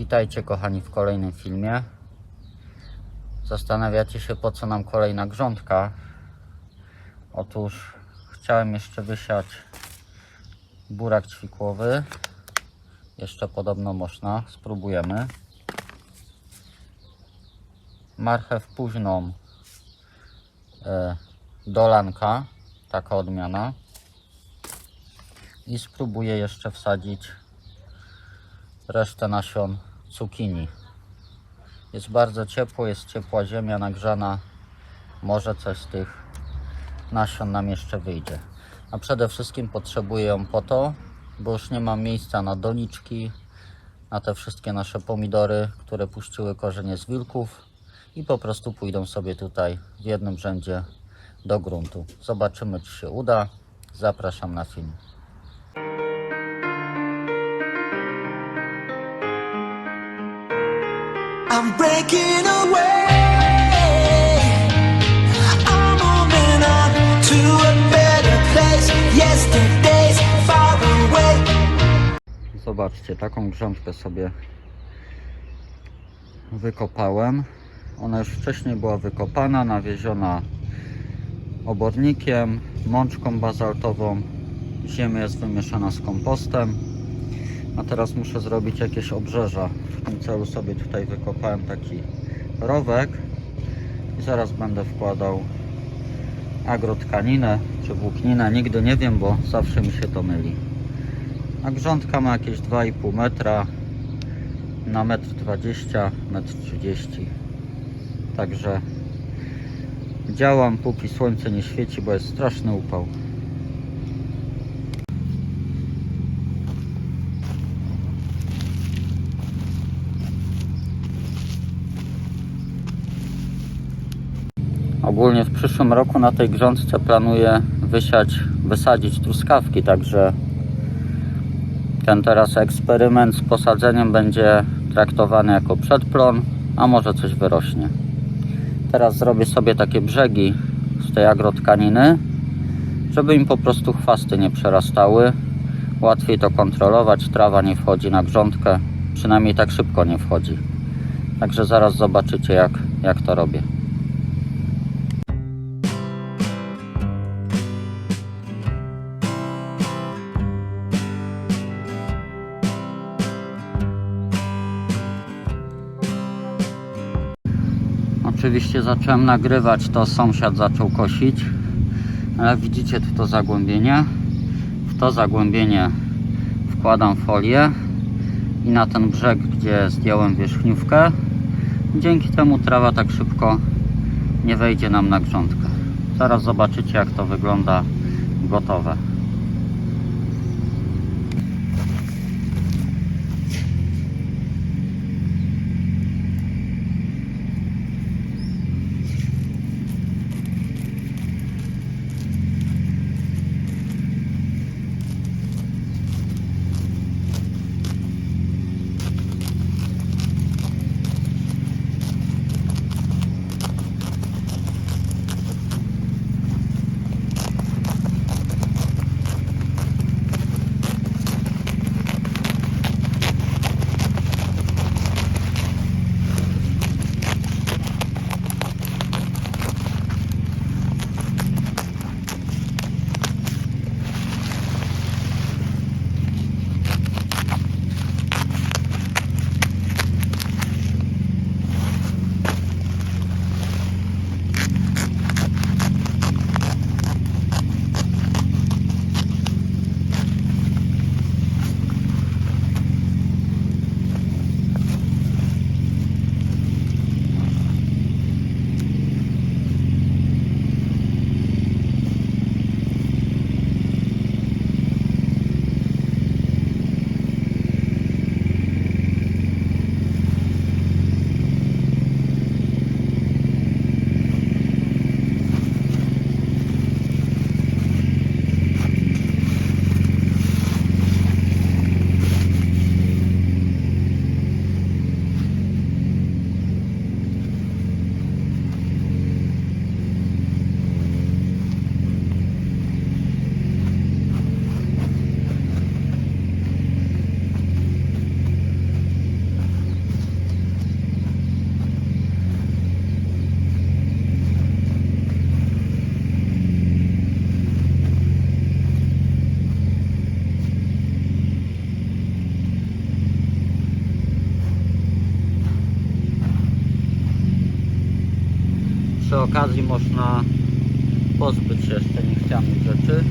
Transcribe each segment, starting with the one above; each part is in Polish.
Witajcie kochani w kolejnym filmie. Zastanawiacie się po co nam kolejna grządka. Otóż chciałem jeszcze wysiać burak ćwikłowy. Jeszcze podobno można. Spróbujemy. Marchew późną. E, dolanka. Taka odmiana. I spróbuję jeszcze wsadzić resztę nasion cukinii. Jest bardzo ciepło, jest ciepła ziemia nagrzana. Może coś z tych nasion nam jeszcze wyjdzie. A przede wszystkim potrzebuję ją po to, bo już nie mam miejsca na doniczki, na te wszystkie nasze pomidory, które puściły korzenie z wilków i po prostu pójdą sobie tutaj w jednym rzędzie do gruntu. Zobaczymy, czy się uda. Zapraszam na film. I'm breaking away. I'm moving to a better place. Far away. Zobaczcie, taką grządkę sobie wykopałem. Ona już wcześniej była wykopana, nawieziona obornikiem, mączką bazaltową. Ziemia jest wymieszana z kompostem. A teraz muszę zrobić jakieś obrzeża. W tym celu sobie tutaj wykopałem taki rowek i zaraz będę wkładał agrotkaninę czy włókninę. Nigdy nie wiem, bo zawsze mi się to myli. A grządka ma jakieś 2,5 metra na 1,20 m, 1,30 m. Także działam póki słońce nie świeci, bo jest straszny upał. Ogólnie w przyszłym roku na tej grządce planuję wysiać, wysadzić truskawki, także ten teraz eksperyment z posadzeniem będzie traktowany jako przedplon, a może coś wyrośnie. Teraz zrobię sobie takie brzegi z tej agrotkaniny, żeby im po prostu chwasty nie przerastały. Łatwiej to kontrolować, trawa nie wchodzi na grządkę, przynajmniej tak szybko nie wchodzi. Także zaraz zobaczycie jak, jak to robię. Oczywiście zacząłem nagrywać, to sąsiad zaczął kosić, ale widzicie tu to zagłębienie. W to zagłębienie wkładam folię i na ten brzeg, gdzie zdjąłem wierzchniówkę, dzięki temu trawa tak szybko nie wejdzie nam na grządkę. Zaraz zobaczycie jak to wygląda gotowe. Okazji można pozbyć się jeszcze niechcianych rzeczy.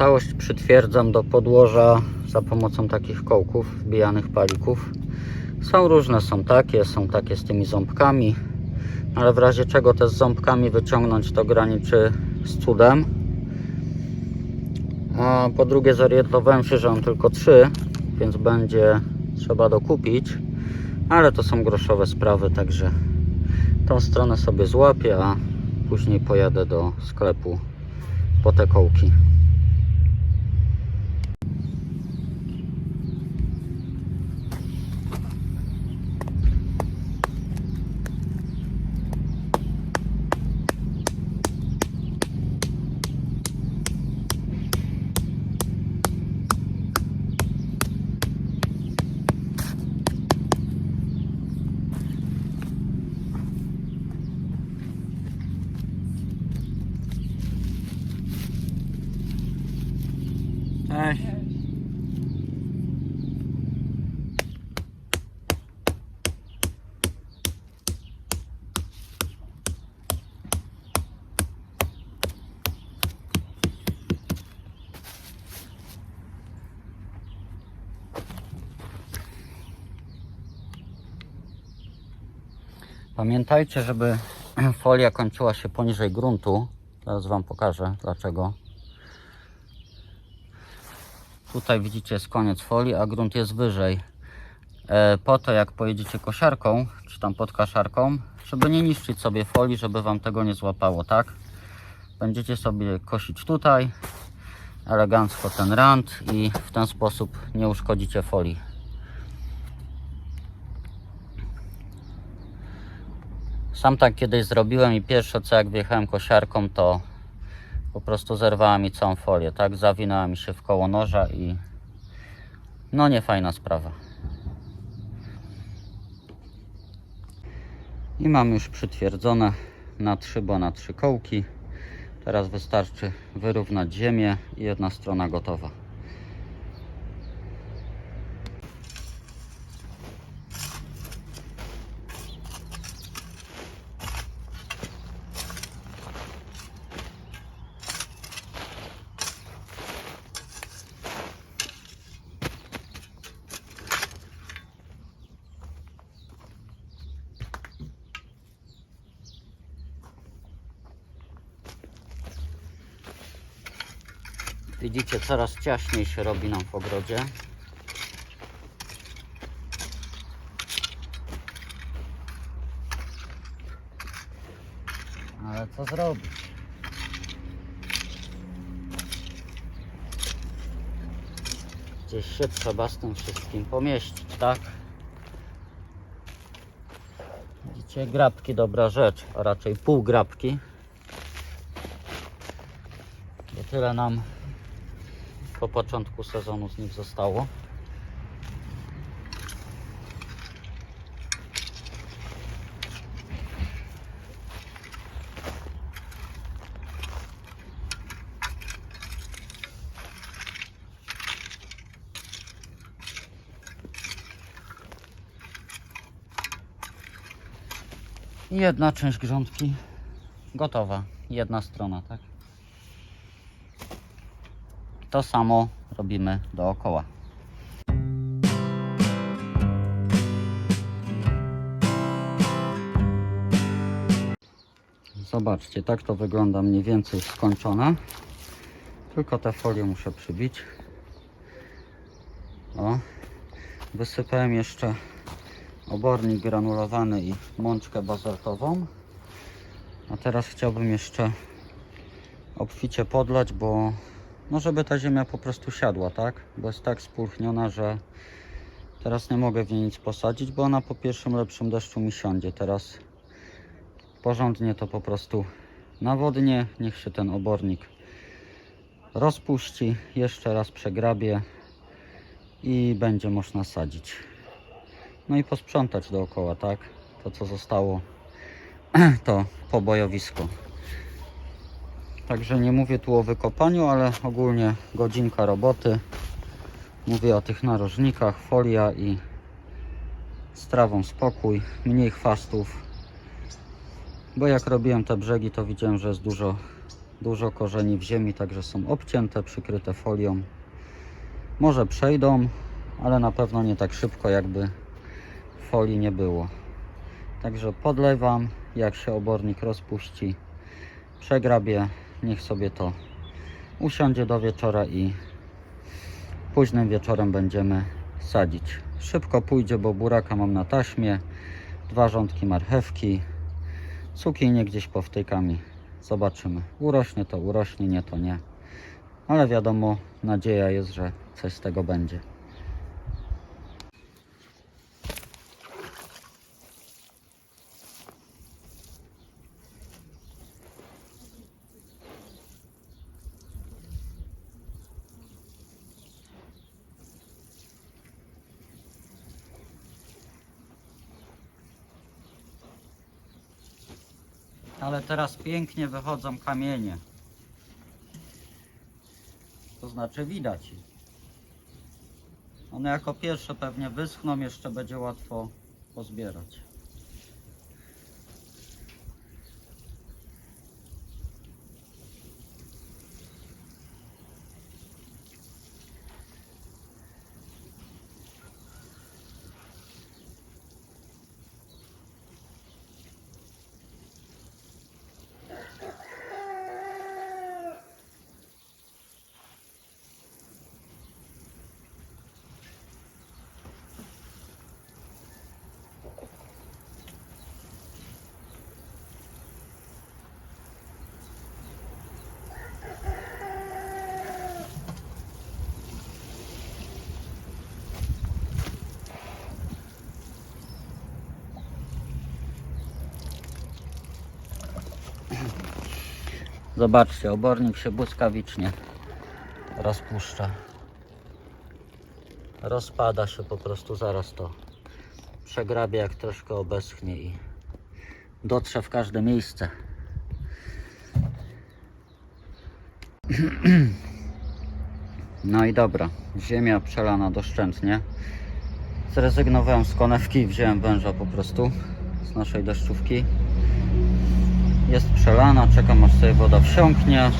Całość przytwierdzam do podłoża za pomocą takich kołków, wbijanych palików. Są różne, są takie, są takie z tymi ząbkami, ale w razie czego te z ząbkami wyciągnąć to graniczy z cudem. A po drugie zorientowałem się, że mam tylko trzy, więc będzie trzeba dokupić, ale to są groszowe sprawy, także tą stronę sobie złapię, a później pojadę do sklepu po te kołki. Cześć. Pamiętajcie, żeby folia kończyła się poniżej gruntu. Zaraz Wam pokażę dlaczego. Tutaj widzicie jest koniec folii, a grunt jest wyżej. E, po to jak pojedziecie kosiarką, czy tam pod kaszarką, żeby nie niszczyć sobie folii, żeby Wam tego nie złapało, tak? Będziecie sobie kosić tutaj, elegancko ten rand i w ten sposób nie uszkodzicie folii. Sam tak kiedyś zrobiłem i pierwsze co jak wjechałem kosiarką to po prostu zerwała mi całą folię, tak? Zawinęła mi się w koło noża i no nie fajna sprawa. I mam już przytwierdzone na trzy, bo na trzy kołki. Teraz wystarczy wyrównać ziemię i jedna strona gotowa. Widzicie, coraz ciaśniej się robi nam w ogrodzie. Ale co zrobić? Gdzieś się trzeba z tym wszystkim pomieścić, tak? Widzicie, grabki dobra rzecz, a raczej pół grabki. Bo tyle nam po początku sezonu z nich zostało. Jedna część grządki gotowa. Jedna strona, tak? To samo robimy dookoła. Zobaczcie, tak to wygląda mniej więcej skończone. Tylko tę folię muszę przybić. O, wysypałem jeszcze obornik granulowany i mączkę bazaltową. A teraz chciałbym jeszcze obficie podlać, bo no żeby ta ziemia po prostu siadła, tak? Bo jest tak spulchniona, że teraz nie mogę w niej nic posadzić, bo ona po pierwszym lepszym deszczu mi siądzie. Teraz porządnie to po prostu nawodnie, niech się ten obornik rozpuści, jeszcze raz przegrabie i będzie można sadzić. No i posprzątać dookoła, tak? To co zostało to pobojowisko. Także nie mówię tu o wykopaniu, ale ogólnie godzinka roboty. Mówię o tych narożnikach, folia i z trawą spokój, mniej chwastów. Bo jak robiłem te brzegi, to widziałem, że jest dużo, dużo korzeni w ziemi, także są obcięte, przykryte folią. Może przejdą, ale na pewno nie tak szybko, jakby folii nie było. Także podlewam, jak się obornik rozpuści, przegrabię, niech sobie to usiądzie do wieczora i późnym wieczorem będziemy sadzić. Szybko pójdzie, bo buraka mam na taśmie, dwa rządki marchewki, cukinie gdzieś powtykam i zobaczymy. Urośnie to urośnie, nie to nie. Ale wiadomo, nadzieja jest, że coś z tego będzie. Ale teraz pięknie wychodzą kamienie. To znaczy widać. je. One jako pierwsze pewnie wyschną, jeszcze będzie łatwo pozbierać. Zobaczcie, obornik się błyskawicznie rozpuszcza. Rozpada się po prostu, zaraz to przegrabie jak troszkę obeschnie i dotrze w każde miejsce. No i dobra, ziemia przelana doszczętnie. Zrezygnowałem z konewki i wziąłem węża po prostu z naszej deszczówki. Jest przelana, czekam aż sobie woda wsiąknie.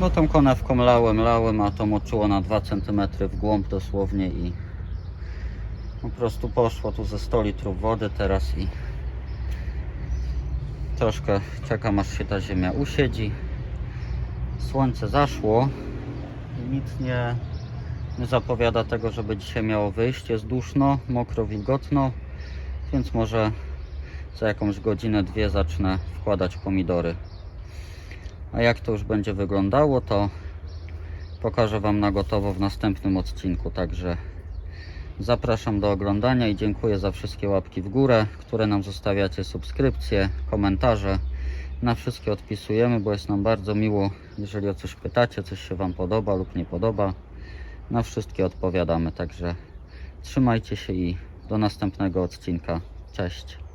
No tą konewką lałem, lałem, a to moczyło na 2 cm w głąb dosłownie i po prostu poszło tu ze 100 litrów wody teraz i troszkę czekam aż się ta ziemia usiedzi. Słońce zaszło i nic nie, nie zapowiada tego, żeby dzisiaj miało wyjść. Jest duszno, mokro, wilgotno, więc może za jakąś godzinę, dwie zacznę wkładać pomidory. A jak to już będzie wyglądało, to pokażę Wam na gotowo w następnym odcinku. Także zapraszam do oglądania i dziękuję za wszystkie łapki w górę, które nam zostawiacie, subskrypcje, komentarze. Na wszystkie odpisujemy, bo jest nam bardzo miło, jeżeli o coś pytacie, coś się Wam podoba lub nie podoba. Na wszystkie odpowiadamy, także trzymajcie się i do następnego odcinka. Cześć.